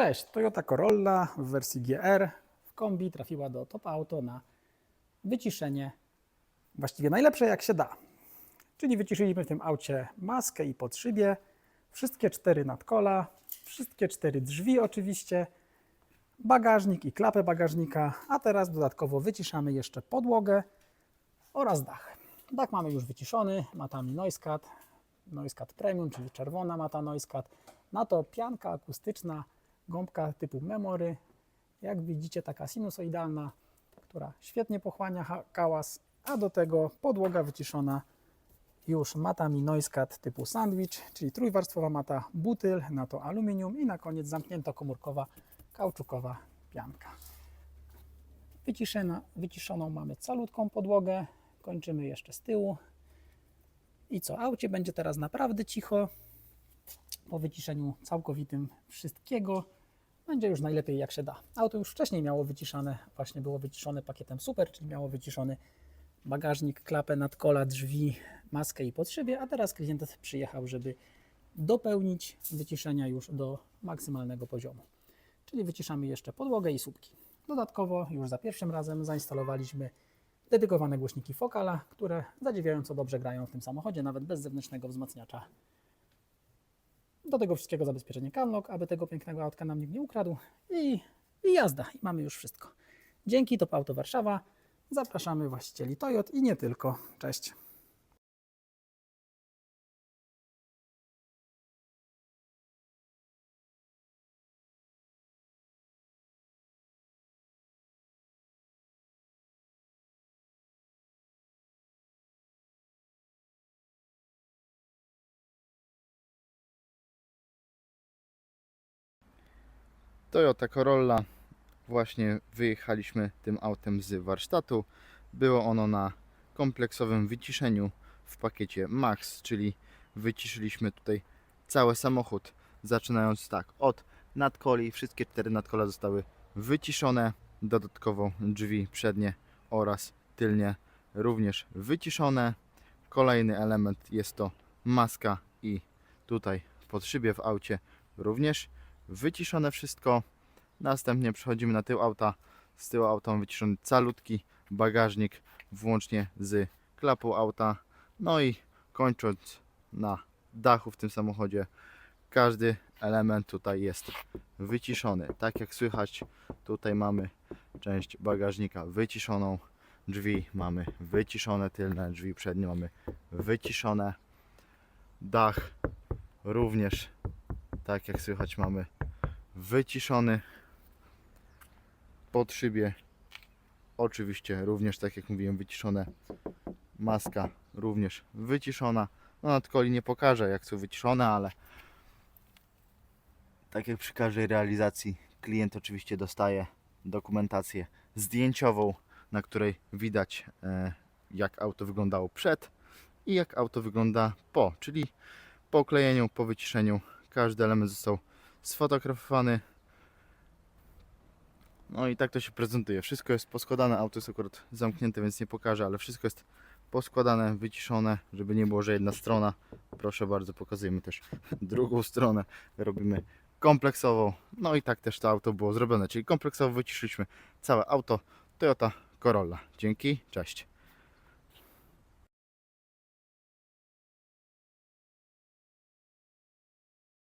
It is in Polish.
Cześć, Toyota Corolla w wersji GR w kombi trafiła do Top Auto na wyciszenie właściwie najlepsze jak się da. Czyli wyciszyliśmy w tym aucie maskę i podszybie, wszystkie cztery nadkola, wszystkie cztery drzwi oczywiście, bagażnik i klapę bagażnika, a teraz dodatkowo wyciszamy jeszcze podłogę oraz dach. Dach mamy już wyciszony, matami Noiscat, Noiscat Premium, czyli czerwona mata Noiscat. Na to pianka akustyczna, gąbka typu Memory. Jak widzicie taka sinusoidalna, która świetnie pochłania hałas, a do tego podłoga wyciszona już matami Noiscat typu Sandwich, czyli trójwarstwowa mata butyl, na to aluminium i na koniec zamknięto komórkowa kauczukowa pianka. Wyciszona, wyciszoną mamy calutką podłogę, kończymy jeszcze z tyłu. I co, aucie będzie teraz naprawdę cicho. Po wyciszeniu całkowitym wszystkiego będzie już najlepiej jak się da. Auto już wcześniej miało wyciszane, właśnie było wyciszone pakietem super, czyli miało wyciszony bagażnik, klapę nadkola, drzwi, maskę i podszybie, a teraz klient przyjechał, żeby dopełnić wyciszenia już do maksymalnego poziomu. Czyli wyciszamy jeszcze podłogę i słupki. Dodatkowo już za pierwszym razem zainstalowaliśmy dedykowane głośniki Focala, które zadziwiająco dobrze grają w tym samochodzie, nawet bez zewnętrznego wzmacniacza. Do tego wszystkiego zabezpieczenie Camlock, aby tego pięknego autka nam nikt nie ukradł i, i jazda. I mamy już wszystko. Dzięki Top Auto Warszawa zapraszamy właścicieli Toyot i nie tylko. Cześć. Toyota Corolla. Właśnie wyjechaliśmy tym autem z warsztatu. Było ono na kompleksowym wyciszeniu w pakiecie Max, czyli wyciszyliśmy tutaj cały samochód, zaczynając tak od nadkoli. Wszystkie cztery nadkola zostały wyciszone. Dodatkowo drzwi przednie oraz tylnie również wyciszone. Kolejny element jest to maska i tutaj pod szybie w aucie również wyciszone wszystko. Następnie przechodzimy na tył auta. Z tyłu auta wyciszony calutki bagażnik, włącznie z klapą auta. No i kończąc na dachu w tym samochodzie, każdy element tutaj jest wyciszony. Tak jak słychać, tutaj mamy część bagażnika wyciszoną, drzwi mamy wyciszone, tylne drzwi przednie mamy wyciszone, dach również, tak jak słychać, mamy wyciszony pod szybie. Oczywiście również tak jak mówiłem wyciszone. Maska również wyciszona. No nadkoli nie pokażę jak są wyciszone ale tak jak przy każdej realizacji klient oczywiście dostaje dokumentację zdjęciową na której widać e, jak auto wyglądało przed i jak auto wygląda po. Czyli po oklejeniu, po wyciszeniu każdy element został sfotografowany. No i tak to się prezentuje. Wszystko jest poskładane, auto jest akurat zamknięte, więc nie pokażę, ale wszystko jest poskładane, wyciszone, żeby nie było, że jedna strona. Proszę bardzo, pokazujemy też drugą stronę. Robimy kompleksową. No i tak też to auto było zrobione, czyli kompleksowo wyciszyliśmy całe auto Toyota Corolla. Dzięki, cześć.